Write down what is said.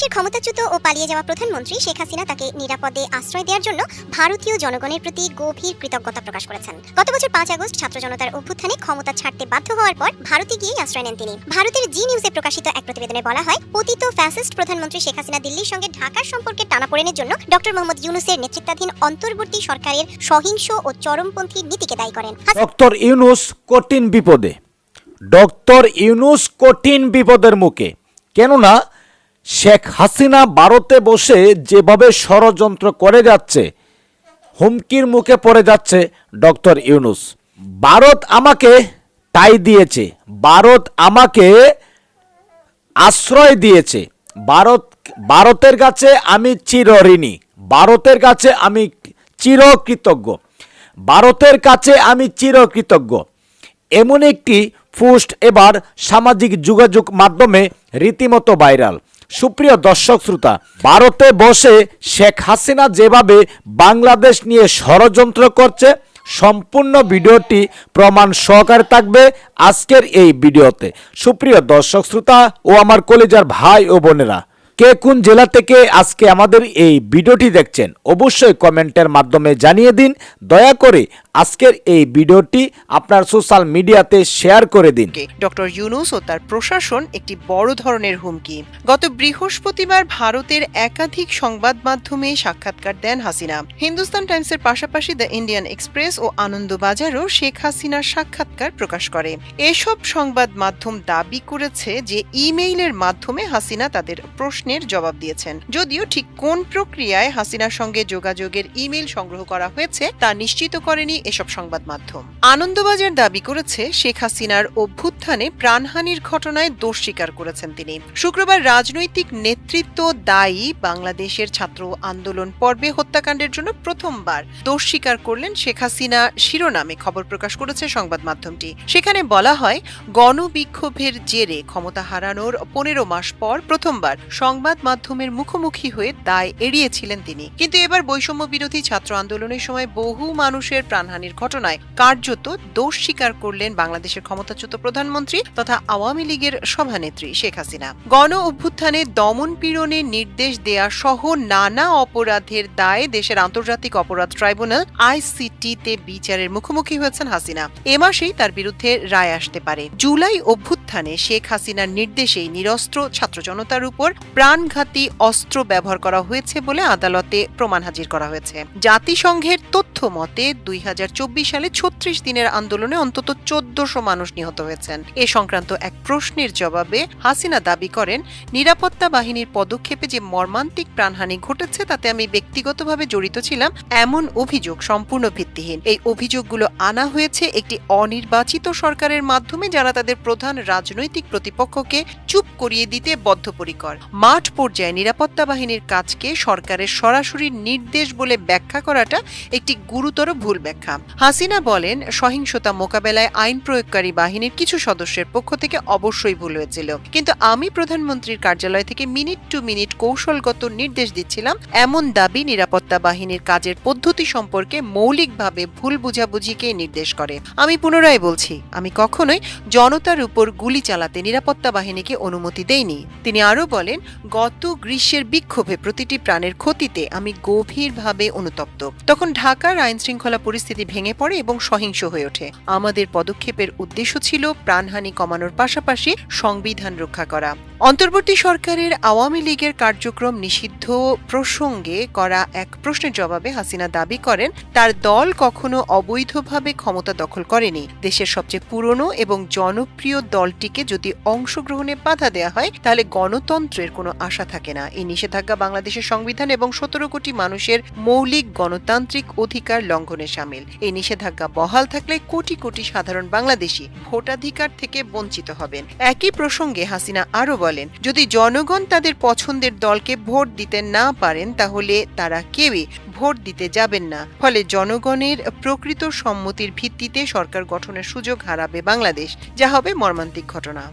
দেশের ক্ষমতাচ্যুত ও পালিয়ে যাওয়া প্রধানমন্ত্রী শেখ হাসিনা তাকে নিরাপদে আশ্রয় দেওয়ার জন্য ভারতীয় জনগণের প্রতি গভীর কৃতজ্ঞতা প্রকাশ করেছেন। গত বছর পাঁচ আগস্ট ছাত্র জনতার অভ্যুত্থানে ক্ষমতা ছাড়তে বাধ্য হওয়ার পর ভারতে গিয়ে আশ্রয় নেন তিনি। ভারতের জি নিউজে প্রকাশিত এক প্রতিবেদনে বলা হয়, পতিত ফ্যাসিস্ট প্রধানমন্ত্রী শেখ হাসিনা দিল্লির সঙ্গে ঢাকার সম্পর্কে টানাপোড়েনের জন্য ডক্টর মোহাম্মদ ইউনুসের নেতৃত্বাধীন অন্তর্বর্তী সরকারের সহিংস ও চরমপন্থী নীতিকে দায়ী করেন। ডক্টর ইউনুস কঠিন বিপদে। ডক্টর ইউনুস কঠিন বিপদের মুখে। কেননা শেখ হাসিনা ভারতে বসে যেভাবে ষড়যন্ত্র করে যাচ্ছে, হুমকির মুখে পড়ে যাচ্ছে ডক্টর ইউনুস। ভারত আমাকে টাই দিয়েছে, ভারত আমাকে আশ্রয় দিয়েছে। ভারত, ভারতের কাছে আমি চিরঋণী ভারতের কাছে আমি চিরকৃতজ্ঞ, ভারতের কাছে আমি চিরকৃতজ্ঞ। এমন একটি পোস্ট এবার সামাজিক যোগাযোগ মাধ্যমে রীতিমতো ভাইরাল। সুপ্রিয় দর্শক শ্রোতা, ভারতে বসে শেখ হাসিনা যেভাবে বাংলাদেশ নিয়ে ষড়যন্ত্র করছে, সম্পূর্ণ ভিডিওটি প্রমাণ সহকারে থাকবে আজকের এই ভিডিওতে। সুপ্রিয় দর্শক শ্রোতা ও আমার কলেজার ভাই ও বোনেরা, কে কোন জেলা থেকে আজকে আমাদের এই ভিডিওটি দেখছেন, অবশ্যই কমেন্টের মাধ্যমে জানিয়ে দিন। দয়া করে আজকের এই ভিডিওটি আপনার সোশ্যাল মিডিয়াতে শেয়ার করে দিন। ডক্টর ইউনুস ও তার প্রশাসন একটি বড় ধরনের হুমকি। গত বৃহস্পতিবার ভারতের একাধিক সংবাদ মাধ্যমে সাক্ষাৎকার দেন হাসিনা। হিন্দুস্তান টাইমসের পাশাপাশি দ্য ইন্ডিয়ান এক্সপ্রেস ও আনন্দবাজারও শেখ হাসিনার সাক্ষাৎকার প্রকাশ করে। এসব সংবাদ মাধ্যম দাবি করেছে যে ইমেইলের মাধ্যমে হাসিনা তাদের প্রশ্নের জবাব দিয়েছেন। যদিও ঠিক কোন প্রক্রিয়ায় হাসিনার সঙ্গে যোগাযোগের ইমেইল সংগ্রহ করা হয়েছে তা নিশ্চিত করেনি এসব সংবাদ মাধ্যম। আনন্দবাজার দাবি করেছে, শেখ হাসিনার অভ্যুত্থানে প্রাণহানির ঘটনায় দোষ স্বীকার করেছেন তিনি। শুক্রবার রাজনৈতিক নেতৃত্ব দায়ী বাংলাদেশের ছাত্র আন্দোলন পর্বে হত্যাকাণ্ডের জন্য প্রথমবার দোষ স্বীকার করলেন শেখ হাসিনা। শিরোনামে খবর প্রকাশ করেছে সংবাদ মাধ্যমটি। সেখানে বলা হয়, গণবিক্ষোভের জেরে ক্ষমতা হারানোর পনেরো মাস পর প্রথমবার সংবাদ মাধ্যমের মুখোমুখি হয়ে দায় এড়িয়েছিলেন তিনি। কিন্তু এবার বৈষম্য বিরোধী ছাত্র আন্দোলনের সময় বহু মানুষের প্রাণহানির ঘটনায় কার্যত দোষ স্বীকার করলেন বাংলাদেশের ক্ষমতাচ্যুত প্রধানমন্ত্রী তথা আওয়ামী লীগের সভানেত্রী শেখ হাসিনা। গণ অভ্যুত্থানে দমন পীড়নের নির্দেশ দেয়া সহ নানা অপরাধের দায়ে দেশের আন্তর্জাতিক অপরাধ ট্রাইব্যুনাল আইসিটিতে বিচারের মুখোমুখি হয়েছেন হাসিনা। এ মাসেই তার বিরুদ্ধে রায় আসতে পারে। জুলাই অভ্যুত্থানে শেখ হাসিনার নির্দেশেই নিরস্ত্র ছাত্র জনতার উপর প্রাণঘাতী অস্ত্র ব্যবহার করা হয়েছে বলে আদালতে প্রমাণ হাজির করা হয়েছে। জাতিসংঘের তথ্য মতে দুই হাজার চব্বিশ সালে ছত্রিশ দিনের আন্দোলনে অন্তত চোদ্দশো মানুষ নিহত হয়েছেন। এ সংক্রান্ত এক প্রশ্নের জবাবে হাসিনা দাবি করেন, নিরাপত্তা বাহিনীর পদক্ষেপে যে মর্মান্তিক প্রাণহানি ঘটেছে তাতে আমি ব্যক্তিগতভাবে জড়িত ছিলাম, এমন অভিযোগ সম্পূর্ণ ভিত্তিহীন। এই অভিযোগগুলো আনা হয়েছে একটি অনির্বাচিত সরকারের মাধ্যমে যারা তাদের প্রধান রাজনৈতিক প্রতিপক্ষকে চুপ করিয়ে দিতে বদ্ধপরিকর। মাঠ পর্যায়ে নিরাপত্তা বাহিনীর কাজকে সরকারের সরাসরি নির্দেশ বলে ব্যাখ্যা করাটা একটি গুরুতর ভুল ব্যাখ্যা। হাসিনা বলেন, সহিংসতা মোকাবেলায় আইন প্রয়োগকারী বাহিনীর কিছু সদস্যের পক্ষ থেকে অবশ্যই ভুল হয়েছিল। কিন্তু আমি প্রধানমন্ত্রীর কার্যালয় থেকে মিনিট টু মিনিট কৌশলগত নির্দেশ দিচ্ছিলাম, এমন দাবি নিরাপত্তা বাহিনীর কাজের পদ্ধতি সম্পর্কে মৌলিকভাবে ভুল বুঝাবুঝিকে নির্দেশ করে। আমি পুনরায় বলছি, আমি কখনোই জনতার উপর গুলি চালাতে নিরাপত্তা বাহিনীকে অনুমতি দেইনি। তিনি আরও বলেন, গত গ্রীষ্মের বিক্ষোভে প্রতিটি প্রাণের ক্ষতিতে আমি গভীরভাবে অনুতপ্ত। তখন ঢাকার আইন শৃঙ্খলা পরিস্থিতি ভেঙে পড়ে এবং সহিংস হয়ে ওঠে। আমাদের পদক্ষেপের উদ্দেশ্য ছিল প্রাণহানি কমানোর পাশাপাশি সংবিধান রক্ষা করা। অন্তর্বর্তী সরকারের আওয়ামী লীগের কার্যক্রম নিষিদ্ধ প্রসঙ্গে করা এক প্রশ্নের জবাবে হাসিনা দাবি করেন, তার দল কখনো অবৈধভাবে ক্ষমতা দখল করেনি। দেশের সবচেয়ে পুরনো এবং জনপ্রিয় দলটিকে যদি অংশগ্রহণে বাধা দেওয়া হয়, তাহলে গণতন্ত্রের কোনো আশা থাকে না। এই নিষেধাজ্ঞা বাংলাদেশের সংবিধান এবং সতেরো কোটি মানুষের মৌলিক গণতান্ত্রিক অধিকার লঙ্ঘনে সামিল। এই নিষেধাজ্ঞা বহাল থাকলে কোটি কোটি সাধারণ বাংলাদেশি ভোটাধিকার থেকে বঞ্চিত হবেন। একই প্রসঙ্গে হাসিনা আরও বলেন, যদি জনগণ তাদের পছন্দের দলকে ভোট দিতে না পারেন, তাহলে তারা কেউই ভোট দিতে যাবেন না। ফলে জনগণের প্রকৃত সম্মতির ভিত্তিতে সরকার গঠনের সুযোগ হারাবে বাংলাদেশ। যা হবে মর্মান্তিক ঘটনা।